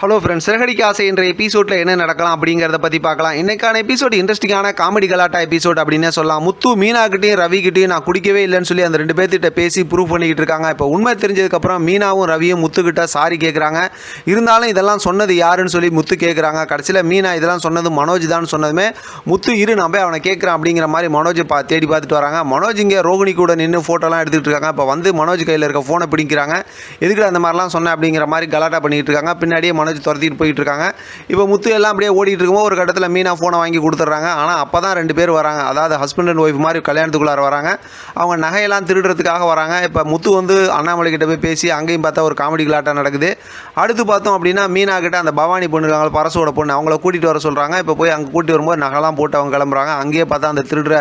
Hello friends சிறகடிக்கு ஆசை என்ற எபிசோடில் என்ன நடக்கலாம் அப்படிங்கிறத பற்றி பார்க்கலாம். இன்றைக்கான எபிசோடு இன்ட்ரெஸ்டிங்கான காமெடி கலாட்டா எபிசோட் அப்படின்னே சொல்லலாம். முத்து மீனாக்கிட்டையும் ரவிக்கிட்டையும் நான் குடிக்கவே இல்லைன்னு சொல்லி அந்த ரெண்டு பேர்த்திட்ட பேசி ப்ரூவ் பண்ணிக்கிட்டு இருக்காங்க. இப்போ உண்மை தெரிஞ்சதுக்கப்புறம் மீனாவும் ரவியும் முத்துக்கிட்ட சாரி கேட்குறாங்க இருந்தாலும் இதெல்லாம் சொன்னது யாருன்னு சொல்லி முத்து கேட்குறாங்க கடைசியில் மீனா இதெல்லாம் சொன்னது மனோஜ் தான் சொன்னதுமே முத்து இரு நான் போய் அவனை கேட்குறான் அப்படிங்கிற மாதிரி மனோஜை பா தேடி பார்த்துட்டு வராங்க. மனோஜ் இங்கே ரோகிணி கூட நின்று ஃபோட்டோலாம் எடுத்துகிட்டு இருக்காங்க. இப்போ வந்து மனோஜ் கையில் இருக்க ஃபோனை பிடிக்கிறாங்க. எதுக்கு அந்த மாதிரிலாம் சொன்னேன் அப்படிங்கிற மாதிரி கலாட்டா பண்ணிகிட்டு இருக்காங்க. பின்னாடியே மனோஜ் துரத்திட்டு போயிட்டு இருக்காங்க இப்போ முத்து எல்லாம் அப்படியே ஓடிட்டு இருக்கும்போது ஒரு கட்டத்தில் மீனா ஃபோனை வாங்கி கொடுத்துட்றாங்க. ஆனால் அப்போ தான் ரெண்டு பேர் வராங்க. அதாவது ஹஸ்பண்ட் அண்ட் ஒய்ஃப் மாதிரி கல்யாணத்துக்குள்ளார வராங்க. அவங்க நகையெல்லாம் திருடுறதுக்காக வராங்க. இப்போ முத்து வந்து அண்ணாமலை கிட்ட போய் பேசி அங்கேயும் பார்த்தா ஒரு காமெடி கலாட்டம் நடக்குது. அடுத்து பார்த்தோம் அப்படின்னா மீனா கிட்ட அந்த பவானி பொண்ணு இருக்காங்க பரசோட பொண்ணு அவங்கள கூட்டிகிட்டு வர சொல்கிறாங்க இப்போ போய் அங்கே கூட்டி வரும்போது நகைலாம் போட்டு அவங்க கிளம்புறாங்க. அங்கேயே பார்த்தா அந்த திருடுற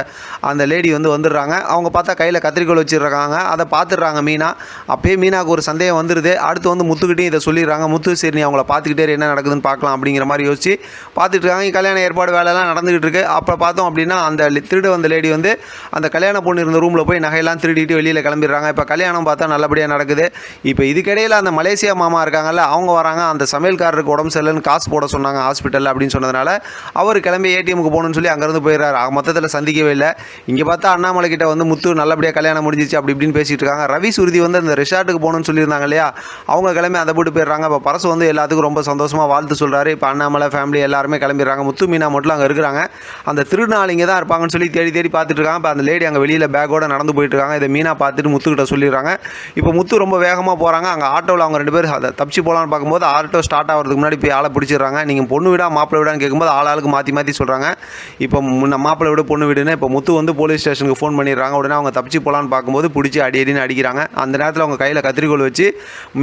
அந்த லேடி வந்து வந்துடுறாங்க. அவங்க பார்த்தா கையில் கத்திரிக்கோல் வச்சுருக்காங்க. அதை பார்த்துடுறாங்க மீனா. அப்பயே மீனாவுக்கு ஒரு சந்தேகம் வந்துடுது அடுத்து வந்து முத்துக்கிட்டையும் இதை சொல்லிடுறாங்க. முத்து சரி நீ அவங்கள பார்த்துக்கிட்டே என்ன நடக்குதுன்னு பார்க்கலாம் அப்படிங்கிற மாதிரி யோசிச்சு பார்த்துட்டு இருக்காங்க கல்யாண ஏற்பாடு வேலையெல்லாம் நடந்துகிட்டு இருக்கு அப்போ பார்த்தோம் அப்படின்னா அந்த திருடு வந்த லேடி வந்து அந்த கல்யாண பொண்ணு இருந்த ரூமில் போய் நகையெல்லாம் திருடிட்டு வெளியில் கிளம்பிடுறாங்க. இப்போ கல்யாணம் பார்த்தா நல்லபடியாக நடக்குது. இப்போ இதுக்கிடையில் அந்த மலேசியா மாமா இருக்காங்கல்ல அவங்க வராங்க. அந்த சமையல்காரருக்கு உடம்பு சரியில்லைன்னு காசு போட சொன்னாங்க ஹாஸ்பிட்டலில் அப்படின்னு சொன்னதுனால அவர் கிளம்பி ஏடிஎம்க்கு போகணும்னு சொல்லி அங்கேருந்து போயிடுறாரு. மொத்தத்தில் சந்திக்கவே இல்லை. இங்கே பார்த்தா அண்ணாமலை கிட்ட வந்து முத்து நல்லபடியாக கல்யாணம் முடிஞ்சிச்சு. அப்படி இப்படின்னு பேசிட்டு இருக்காங்க. ரவி சுருதி வந்து அந்த ரிசார்ட்டுக்கு போகணும்னு சொல்லியிருந்தாங்க இல்லையா? அவங்க கிளம்பி அதை போட்டு போயிடுறாங்க. இப்போ பரசு வந்து எல்லாத்துக்கும் ரொம்ப சந்தோஷமாக வாழ்த்து சொல்கிறாரு இப்போ அண்ணாமலை ஃபேமிலி எல்லாருமே கிளம்பிடுறாங்க. முத்து மீனா மட்டும் அங்கே இருக்கிறாங்க. அந்த திருநாளிங்க தான் இருப்பாங்கன்னு சொல்லி தேடி தேடி பார்த்துட்டு இருக்காங்க. இப்போ அந்த லேடி அங்கே வெளியில் பேக்கோட நடந்து போயிட்டு இருக்காங்க. இதை மீனா பார்த்துட்டு முத்துக்கிட்ட சொல்லிடுறாங்க. இப்போ முத்து ரொம்ப வேகமாக போகிறாங்க அங்கே ஆட்டோவில் அவங்க ரெண்டு பேரும் அதை தப்பிச்சு போகலான்னு பார்க்கும்போது ஆட்டோ ஸ்டார்ட் ஆகிறதுக்கு முன்னாடி போய் ஆளை பிடிச்சிடுறாங்க. நீங்கள் பொண்ணு விடா மாப்பிள்ளை விடான்னு கேட்கும்போது ஆள் ஆளுக்கு மாற்றி மாற்றி சொல்கிறாங்க இப்போ முன்ன மாப்பிள்ளை விட பொண்ணு விடுன்னு இப்போ முத்து வந்து போலீஸ் ஸ்டேஷனுக்கு ஃபோன் பண்ணிடுறாங்க. உடனே அவங்க தப்பிச்சு போகலான்னு பார்க்கும்போது பிடிச்சி அடி அடின்னு அடிக்கிறாங்க. அந்த நேரத்தில் அவங்க கையில் கத்திரிக்கோல் வச்சு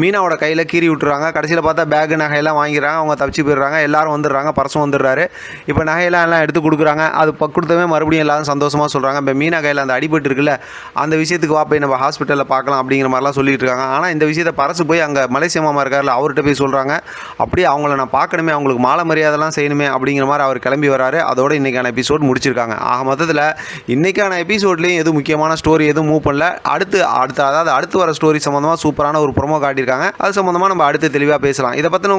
மீனாவோட கையில் கீறி விட்டுறாங்க. கடைசியில் பார்த்தா பேகு நகையெல்லாம் வாங்கிடுறாங்க அவங்க தப்பிச்சு போயிடுறாங்க எல்லாரும் வந்துடுறாங்க பரசும் வந்துடுறாரு. இப்போ நகையெல்லாம் எல்லாம் எடுத்து கொடுக்குறாங்க. அது ப- கொடுத்தவே மறுபடியும் எல்லாரும் சந்தோஷமாக சொல்கிறாங்க இப்போ மீனா கையில் அந்த அடிபட்டு இருக்குல்ல அந்த விஷயத்துக்கு வா போய் நம்ம ஹாஸ்பிட்டலில் பார்க்கலாம் அப்படிங்கிற மாதிரிலாம் சொல்லிட்டு இருக்காங்க. ஆனால் இந்த விஷயத்தை பரசு போய் அங்கே மலேசிய மாமா இருக்கார்ல அவர்கிட்ட போய் சொல்கிறாங்க அப்படியே அவங்கள நான் பார்க்கணுமே அவங்களுக்கு மாலை மரியாதைலாம் செய்யணுமே அப்படிங்கிற மாதிரி அவர் கிளம்பி வராரு. அதோட இன்றைக்கான எபிசோட் முடிச்சிருக்காங்க. ஆக மொத்தத்தில் இன்றைக்கான எபிசோட்லேயும் எதுவும் முக்கியமான ஸ்டோரி எதுவும் மூவ் பண்ணல. அடுத்து அடுத்து அதாவது அடுத்து வர ஸ்டோரி சம்மந்தமாக சூப்பரான ஒரு ப்ரோமோ காட்டியிருக்காங்க. அது சம்மந்தமாக நம்ம அடுத்து தெளிவாக பேசலாம். இதை பற்றின